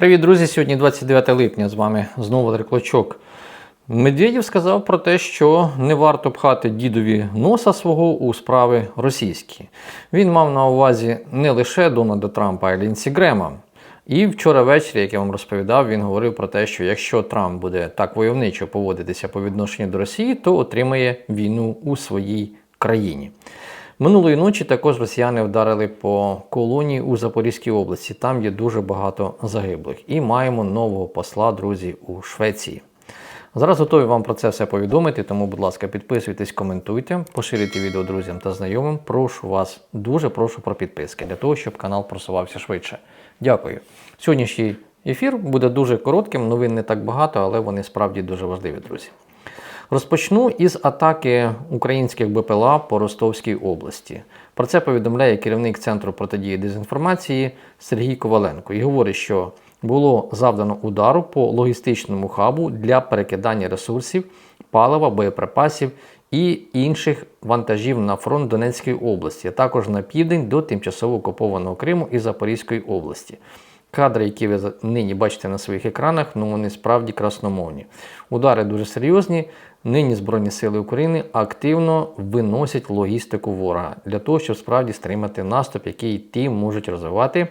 Привіт, друзі! Сьогодні 29 липня. З вами знову Валерій Клочок. Медведєв сказав про те, що не варто пхати дідові носа свого у справи російські. Він мав на увазі не лише Дональда Трампа, а й Лінсі Грема. І вчора ввечері, як я вам розповідав, він говорив про те, що якщо Трамп буде так войовничо поводитися по відношенню до Росії, то отримає війну у своїй країні. Минулої ночі також росіяни вдарили по колонії у Запорізькій області. Там є дуже багато загиблих. І маємо нового посла, друзі, у Швеції. Зараз готові вам про це все повідомити, тому, будь ласка, підписуйтесь, коментуйте, поширюйте відео друзям та знайомим. Прошу вас, дуже прошу про підписки, для того, щоб канал просувався швидше. Дякую. Сьогоднішній ефір буде дуже коротким, новин не так багато, але вони справді дуже важливі, друзі. Розпочну із атаки українських БПЛА по Ростовській області. Про це повідомляє керівник Центру протидії дезінформації Сергій Коваленко і говорить, що було завдано удару по логістичному хабу для перекидання ресурсів, палива, боєприпасів і інших вантажів на фронт Донецької області, а також на південь до тимчасово окупованого Криму і Запорізької області. Кадри, які ви нині бачите на своїх екранах, ну вони справді красномовні. Удари дуже серйозні. Нині Збройні Сили України активно виносять логістику ворога для того, щоб справді стримати наступ, який ті можуть розвивати.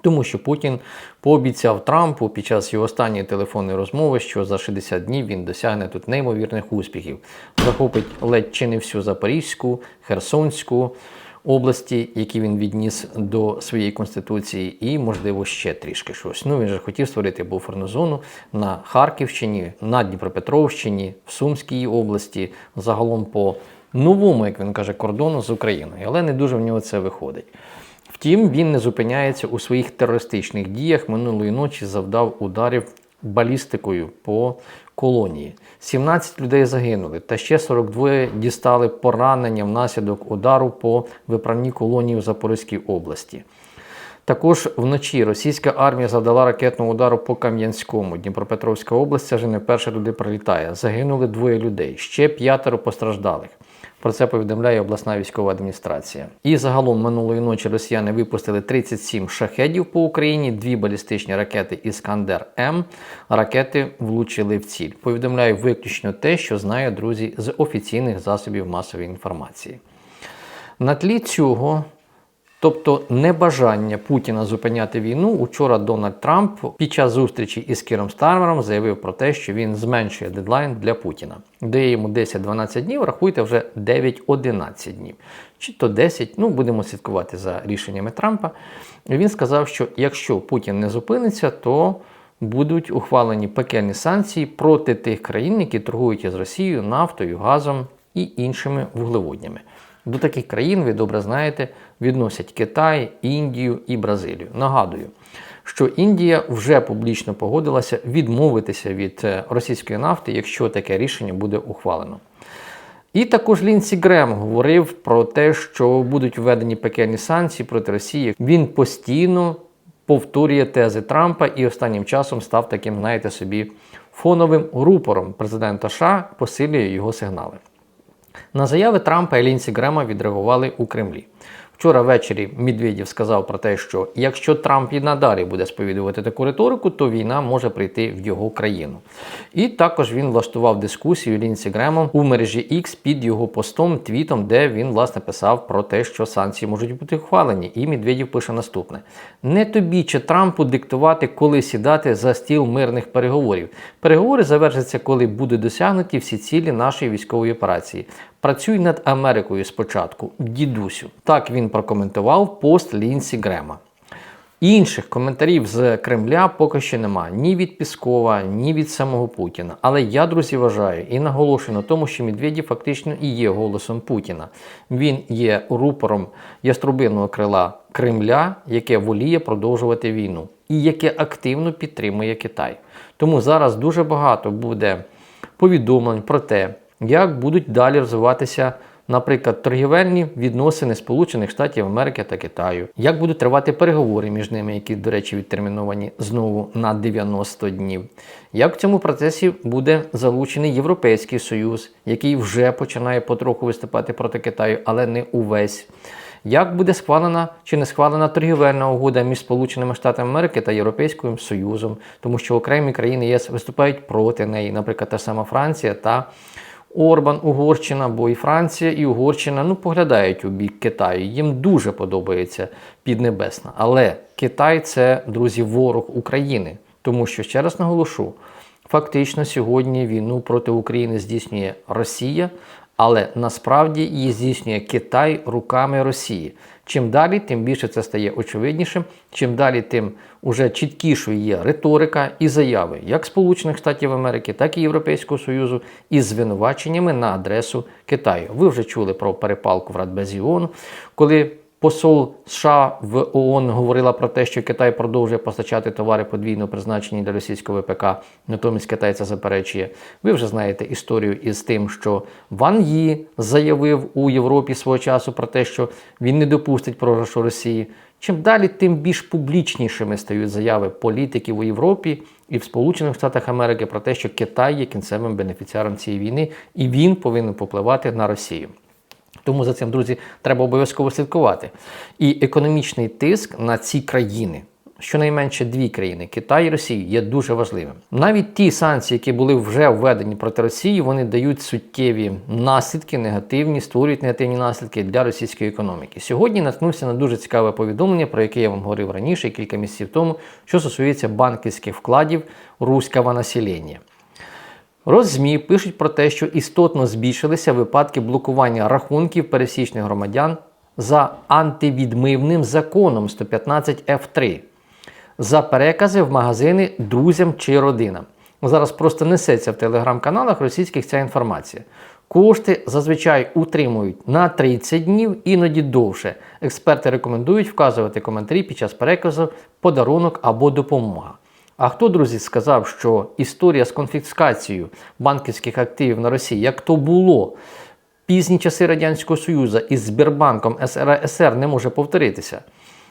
Тому що Путін пообіцяв Трампу під час його останньої телефонної розмови, що за 60 днів він досягне тут неймовірних успіхів, захопить ледь чи не всю Запорізьку, Херсонську області, які він відніс до своєї конституції, і можливо ще трішки щось. Ну він же хотів створити буферну зону на Харківщині, на Дніпропетровщині, в Сумській області, загалом по новому, як він каже, кордону з Україною, але не дуже в нього це виходить. Втім, він не зупиняється у своїх терористичних діях. Минулої ночі завдав ударів балістикою по колонії. 17 людей загинули, та ще 42 дістали поранення внаслідок удару по виправній колонії в Запорізькій області. Також вночі російська армія завдала ракетного удару по Кам'янському. Дніпропетровська область це вже не вперше туди прилітає. Загинули двоє людей, ще п'ятеро постраждалих. Про це повідомляє обласна військова адміністрація. І загалом минулої ночі росіяни випустили 37 шахедів по Україні, дві балістичні ракети Іскандер М. Ракети влучили в ціль. Повідомляю виключно те, що знаю друзі з офіційних засобів масової інформації. На тлі цього Тобто небажання Путіна зупиняти війну. Учора Дональд Трамп під час зустрічі із Кіром Стармером заявив про те, що він зменшує дедлайн для Путіна. Дає йому 10-12 днів, рахуйте вже 9-11 днів. Чи то 10, ну будемо слідкувати за рішеннями Трампа. Він сказав, що якщо Путін не зупиниться, то будуть ухвалені пекельні санкції проти тих країн, які торгують із Росією нафтою, газом і іншими вуглеводнями. До таких країн, ви добре знаєте, відносять Китай, Індію і Бразилію. Нагадую, що Індія вже публічно погодилася відмовитися від е, російської нафти, якщо таке рішення буде ухвалено. І також Лінсі Грем говорив про те, що будуть введені пекельні санкції проти Росії. Він постійно повторює тези Трампа і останнім часом став таким, знаєте собі, фоновим рупором президента США, посилює його сигнали. На заяви Трампа і Лінсі Грема відреагували у Кремлі. Вчора ввечері Медведєв сказав про те, що якщо Трамп і надалі буде сповідувати таку риторику, то війна може прийти в його країну. І також він влаштував дискусію Лінсі Гремом у мережі X під його постом, твітом, де він власне писав про те, що санкції можуть бути ухвалені. І Медведєв пише наступне: не тобі чи Трампу диктувати, коли сідати за стіл мирних переговорів. Переговори завершаться, коли будуть досягнуті всі цілі нашої військової операції. Працюй над Америкою спочатку, дідусю. Так він прокоментував пост Лінсі Грема. Інших коментарів з Кремля поки що немає ні від Піскова, ні від самого Путіна. Але я, друзі, вважаю і наголошую на тому, що Медведєв фактично і є голосом Путіна. Він є рупором яструбинного крила Кремля, яке воліє продовжувати війну і яке активно підтримує Китай. Тому зараз дуже багато буде повідомлень про те, як будуть далі розвиватися, наприклад, торгівельні відносини Сполучених Штатів Америки та Китаю, як будуть тривати переговори між ними, які, до речі, відтерміновані знову на 90 днів. Як в цьому процесі буде залучений Європейський Союз, який вже починає потроху виступати проти Китаю, але не увесь. як буде схвалена чи не схвалена торгівельна угода між Сполученими Штатами Америки та Європейським Союзом, тому що окремі країни ЄС виступають проти неї, наприклад, та сама Франція та Орбан, Угорщина, бо і Франція, і Угорщина ну, поглядають у бік Китаю. Їм дуже подобається Піднебесна. Але Китай це, друзі, ворог України. Тому що, ще раз наголошу, фактично сьогодні війну проти України здійснює Росія, але насправді її здійснює Китай руками Росії. Чим далі, тим більше це стає очевиднішим. Чим далі, тим уже чіткішою є риторика і заяви як Сполучених Штатів Америки, так і Європейського Союзу із звинуваченнями на адресу Китаю. Ви вже чули про перепалку в Радбезі ООН, коли Посол США в ООН говорила про те, що Китай продовжує постачати товари подвійного призначення для російського ВПК, натомість Китай це заперечує. Ви вже знаєте історію із тим, що Ван Ї заявив у Європі свого часу про те, що він не допустить програшу Росії. Чим далі, тим більш публічнішими стають заяви політиків у Європі і в Сполучених Штатах Америки про те, що Китай є кінцевим бенефіціаром цієї війни, і він повинен попливати на Росію. Тому за цим, друзі, треба обов'язково слідкувати. І економічний тиск на ці країни, щонайменше дві країни Китай і Росія, є дуже важливим. Навіть ті санкції, які були вже введені проти Росії, вони дають суттєві наслідки, негативні, створюють негативні наслідки для російської економіки. Сьогодні наткнувся на дуже цікаве повідомлення, про яке я вам говорив раніше, кілька місяців тому, що стосується банківських вкладів руського населення. Розмі пишуть про те, що істотно збільшилися випадки блокування рахунків пересічних громадян за антивідмивним законом 115 F3 за перекази в магазини друзям чи родинам. Зараз просто несеться в телеграм-каналах російських ця інформація. Кошти зазвичай утримують на 30 днів, іноді довше. Експерти рекомендують вказувати коментарі під час переказу, подарунок або допомога. А хто, друзі, сказав, що історія з конфіскацією банківських активів на Росії, як то було пізні часи Радянського Союзу із Сбербанком СРСР не може повторитися?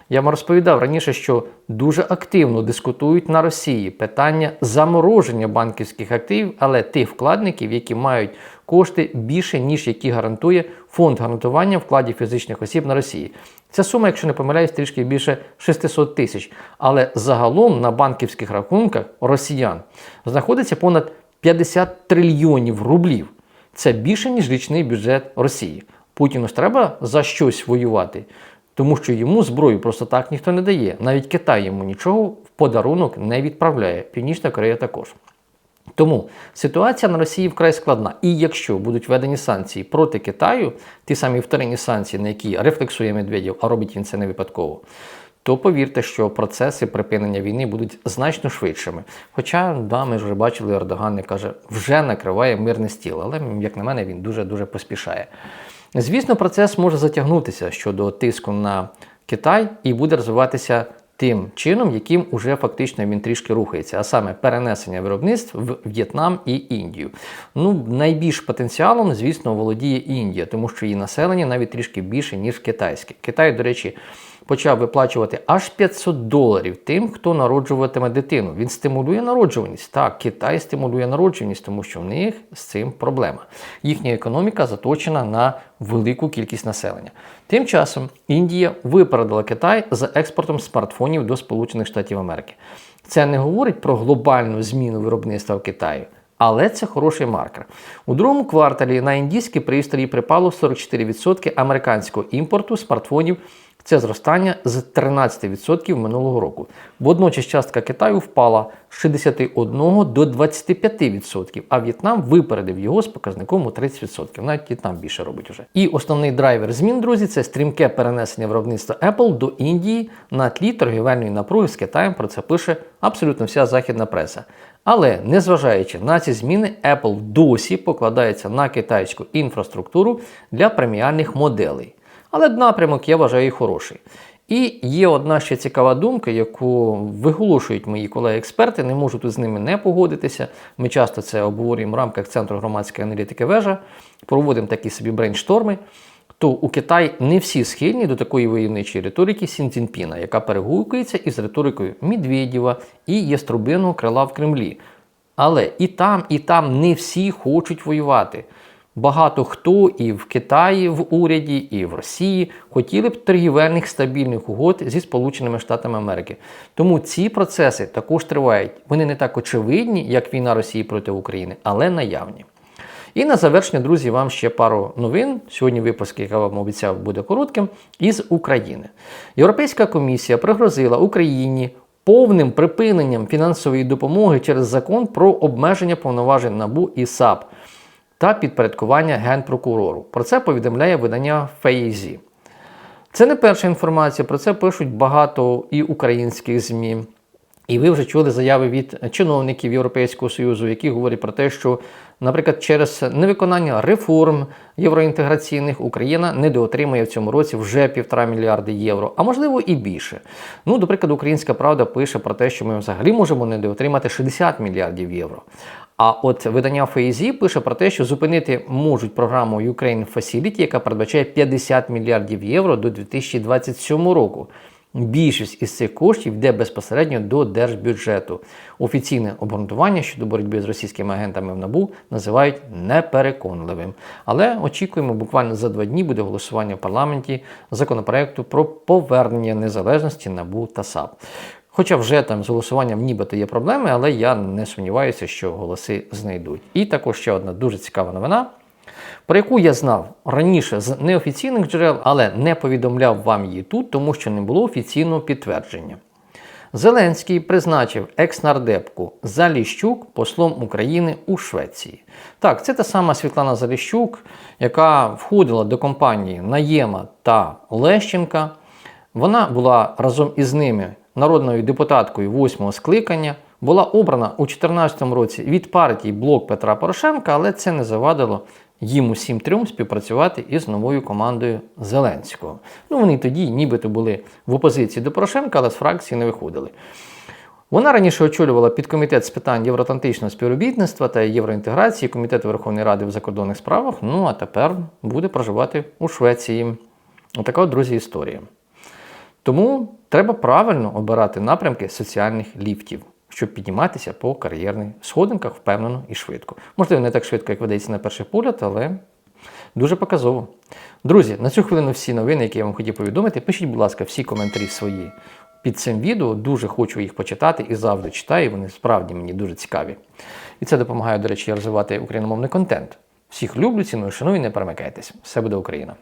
Я вам розповідав раніше, що дуже активно дискутують на Росії питання замороження банківських активів, але тих вкладників, які мають кошти більше, ніж які гарантує фонд гарантування вкладів фізичних осіб на Росії. Ця сума, якщо не помиляюсь, трішки більше 600 тисяч. Але загалом на банківських рахунках росіян знаходиться понад 50 трильйонів рублів. Це більше, ніж річний бюджет Росії. Путіну ж треба за щось воювати, тому що йому зброю просто так ніхто не дає. Навіть Китай йому нічого в подарунок не відправляє. Північна Корея також. Тому ситуація на Росії вкрай складна. І якщо будуть введені санкції проти Китаю, ті самі вторинні санкції, на які рефлексує Медведєв, а робить він це не випадково, то повірте, що процеси припинення війни будуть значно швидшими. Хоча, да, ми вже бачили, Ердоган не каже, вже накриває мирний стіл, але, як на мене, він дуже-дуже поспішає. Звісно, процес може затягнутися щодо тиску на Китай і буде розвиватися тим чином, яким уже фактично він трішки рухається, а саме перенесення виробництв в В'єтнам і Індію. Ну, найбільш потенціалом, звісно, володіє Індія, тому що її населення навіть трішки більше, ніж китайське. Китай, до речі, почав виплачувати аж 500 доларів тим, хто народжуватиме дитину. Він стимулює народжуваність. Так, Китай стимулює народжуваність, тому що в них з цим проблема. Їхня економіка заточена на велику кількість населення. Тим часом Індія випередила Китай за експортом смартфонів до Сполучених Штатів Америки. Це не говорить про глобальну зміну виробництва в Китаї. Але це хороший маркер. У другому кварталі на індійські пристрої припало 44% американського імпорту смартфонів це зростання з 13% минулого року. Водночас частка Китаю впала з 61 до 25%, а В'єтнам випередив його з показником у 30%. Навіть В'єтнам більше робить уже. І основний драйвер змін, друзі, це стрімке перенесення виробництва Apple до Індії на тлі торгівельної напруги з Китаєм. Про це пише абсолютно вся західна преса. Але незважаючи на ці зміни, Apple досі покладається на китайську інфраструктуру для преміальних моделей. Але напрямок я вважаю хороший. І є одна ще цікава думка, яку виголошують мої колеги-експерти, не можу тут з ними не погодитися. Ми часто це обговорюємо в рамках Центру громадської аналітики вежа, проводимо такі собі брейншторми. То у Китаї не всі схильні до такої войовничої риторики Сінцінпіна, яка перегукується із риторикою Медведєва і Єструбиного крила в Кремлі. Але і там, і там не всі хочуть воювати. Багато хто і в Китаї в уряді, і в Росії хотіли б торгівельних стабільних угод зі Сполученими Штатами Америки. Тому ці процеси також тривають. Вони не так очевидні, як війна Росії проти України, але наявні. І на завершення, друзі, вам ще пару новин. Сьогодні випуск, який я вам обіцяв, буде коротким, із України. Європейська комісія пригрозила Україні повним припиненням фінансової допомоги через закон про обмеження повноважень НАБУ і САП та підпорядкування генпрокурору. Про це повідомляє видання Фейзі. Це не перша інформація, про це пишуть багато і українських ЗМІ. І ви вже чули заяви від чиновників Європейського Союзу, які говорять про те, що, наприклад, через невиконання реформ євроінтеграційних Україна недоотримає в цьому році вже півтора мільярди євро, а можливо і більше. Ну, до прикладу, Українська Правда пише про те, що ми взагалі можемо недоотримати 60 мільярдів євро. А от видання ФАІЗі пише про те, що зупинити можуть програму Ukraine Facility, яка передбачає 50 мільярдів євро до 2027 року. Більшість із цих коштів йде безпосередньо до держбюджету. Офіційне обґрунтування щодо боротьби з російськими агентами в НАБУ називають непереконливим. Але очікуємо, буквально за два дні буде голосування в парламенті законопроекту про повернення незалежності НАБУ та САП. Хоча вже там з голосуванням нібито є проблеми, але я не сумніваюся, що голоси знайдуть. І також ще одна дуже цікава новина, про яку я знав раніше з неофіційних джерел, але не повідомляв вам її тут, тому що не було офіційного підтвердження. Зеленський призначив екс-нардепку Заліщук послом України у Швеції. Так, це та сама Світлана Заліщук, яка входила до компанії Наєма та Лещенка. Вона була разом із ними народною депутаткою восьмого скликання, була обрана у 2014 році від партії Блок Петра Порошенка, але це не завадило їм усім трьом співпрацювати із новою командою Зеленського. Ну, вони тоді нібито були в опозиції до Порошенка, але з фракції не виходили. Вона раніше очолювала підкомітет з питань євроатлантичного співробітництва та євроінтеграції Комітету Верховної Ради в закордонних справах. Ну а тепер буде проживати у Швеції. Отака, от, друзі, історія. Тому треба правильно обирати напрямки соціальних ліфтів, щоб підніматися по кар'єрних сходинках впевнено і швидко. Можливо, не так швидко, як видається на перший погляд, але дуже показово. Друзі, на цю хвилину всі новини, які я вам хотів повідомити, пишіть, будь ласка, всі коментарі свої під цим відео. Дуже хочу їх почитати і завжди читаю. Вони справді мені дуже цікаві. І це допомагає, до речі, розвивати україномовний контент. Всіх люблю, ціную, шаную, не перемикайтесь. Все буде Україна!